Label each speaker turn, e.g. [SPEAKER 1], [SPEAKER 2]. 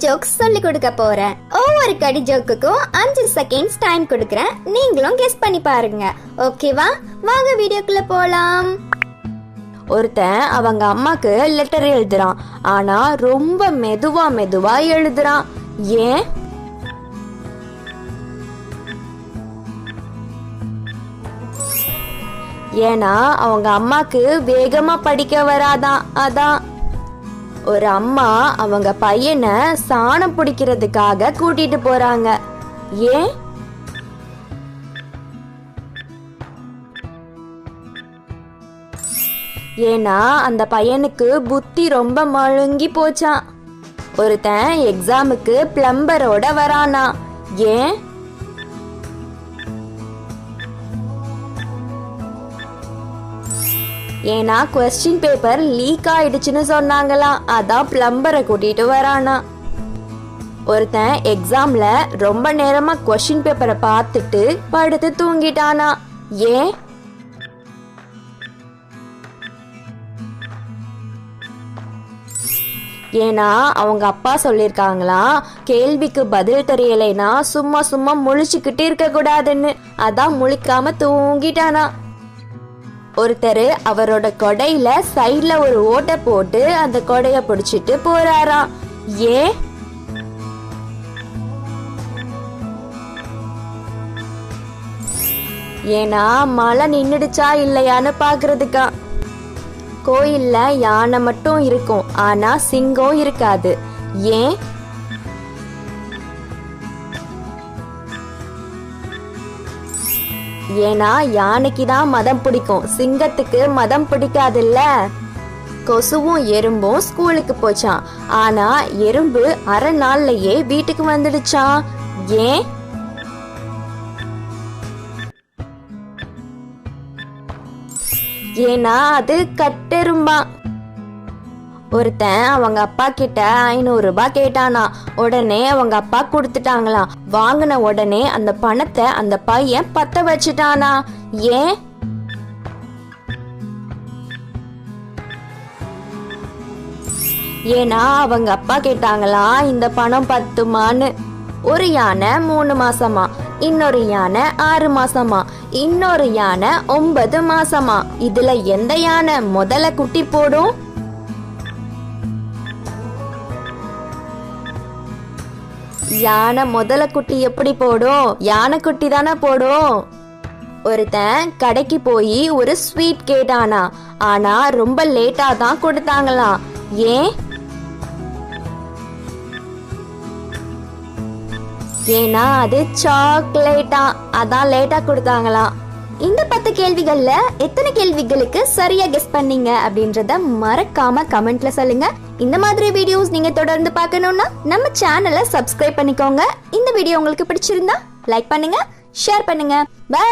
[SPEAKER 1] Jokes சொல்லி கொடுக்க போறேன். ஒவ்வொரு கடி ஜோக்குக்கும் அஞ்சு செகண்ட்ஸ் டைம் கொடுக்குறேன். நீங்களும் கெஸ் பண்ணி பாருங்க. ஓகேவா வாங்க வீடியோக்குள்ள போலாம்.
[SPEAKER 2] ஒருத்தன் அவங்க அம்மாக்கு லெட்டர் எழுதுறான். ஆனா ரொம்ப மெதுவா மெதுவா எழுதுறான். ஏன்? ஏன்னா அவங்க அம்மாக்கு வேகமா படிக்க வராதான். அதான். ஒரு அம்மா அவங்க பையனை சாணம் பிடிக்கிறதுக்காக கூட்டிட்டு போறாங்க. ஏன்? ஏன்னா அந்த பையனுக்கு புத்தி ரொம்ப மழுங்கி போச்சான் ஒருத்தன் எக்ஸாமுக்கு பிளம்பரோட வரானா ஏன்? ஏன்னா கொஸ்டின் பேப்பர் லீக் ஆயிடுச்சுன்னு சொன்னாங்களாம் அதான் பிளம்பரை கூட்டிட்டு வரானா. ஒருத்தன் எக்ஸாம்ல ரொம்ப நேரமா கொஸ்டின் பேப்பரை பார்த்துட்டு படுத்து தூங்கிட்டானா. ஏன்? ஏன்னா அவங்க அப்பா சொல்லியிருக்காங்களாம் கேள்விக்கு பதில் தெரியலைன்னா சும்மா சும்மா முழிச்சுக்கிட்டு இருக்க கூடாதுன்னு அதான் முழிக்காம தூங்கிட்டானா. ஒருத்தர் அவரோட கொடையில சைட்ல ஒரு ஓட்டை போட்டு அந்த கொடைய பிடிச்சிட்டு போறாராம். ஏன்? ஏன்னா மழை நின்னுடுச்சா இல்லையான்னு பாக்குறதுக்கா கோயில்ல யானை மட்டும் இருக்கும். ஆனா சிங்கம் இருக்காது. ஏன்? ஏன்னா யானைக்கு தான் மதம் பிடிக்கும். சிங்கத்துக்கு மதம் பிடிக்காதுல்ல. கொசுவும் எறும்பும் ஸ்கூலுக்கு போச்சான் ஆனா எறும்பு அரை நாள்லயே வீட்டுக்கு வந்துடுச்சான் ஏன்? ஏன்னா அது கட்டெரும்பான் ஒருத்தன் அவங்க அப்பா கிட்ட ஐநூறு ரூபாய் கேட்டானா. உடனே அவங்க அப்பா கொடுத்துட்டாங்களாம். வாங்கின உடனே அந்த பணத்தை அந்த பையன் பத்த வச்சுட்டானா. ஏன்? ஏன்னா அவங்க அப்பா கேட்டாங்களா இந்த பணம் பத்துமான்னு. ஒரு யானை மூணு மாசமா இன்னொரு யானை ஆறு மாசமா இன்னொரு யானை ஒன்பது மாசமா. இதுல எந்த யானை முதல்ல குட்டி போடும்? யானை முதல்ல குட்டி எப்படி போடும் யானை குட்டி தானே போடும் ஒருத்தன் கடைக்கு போய் ஒரு ஸ்வீட் கேட்டானா. ஆனா ரொம்ப லேட்டா தான் கொடுத்தாங்களாம். ஏன்? ஏன்னா அது சாக்லேட்டா அதான் லேட்டா கொடுத்தாங்களாம்.
[SPEAKER 1] இந்த பத்து கேள்விகள்ல எத்தனை கேள்விகளுக்கு சரியா கெஸ் பண்ணீங்க அப்படின்றத மறக்காம கமெண்ட்ல சொல்லுங்க. இந்த மாதிரி வீடியோஸ் நீங்க தொடர்ந்து பார்க்கணும்னா நம்ம சேனலை சப்ஸ்கிரைப் பண்ணிக்கோங்க. இந்த வீடியோ உங்களுக்கு பிடிச்சிருந்தா லைக் பண்ணுங்க ஷேர் பண்ணுங்க. பை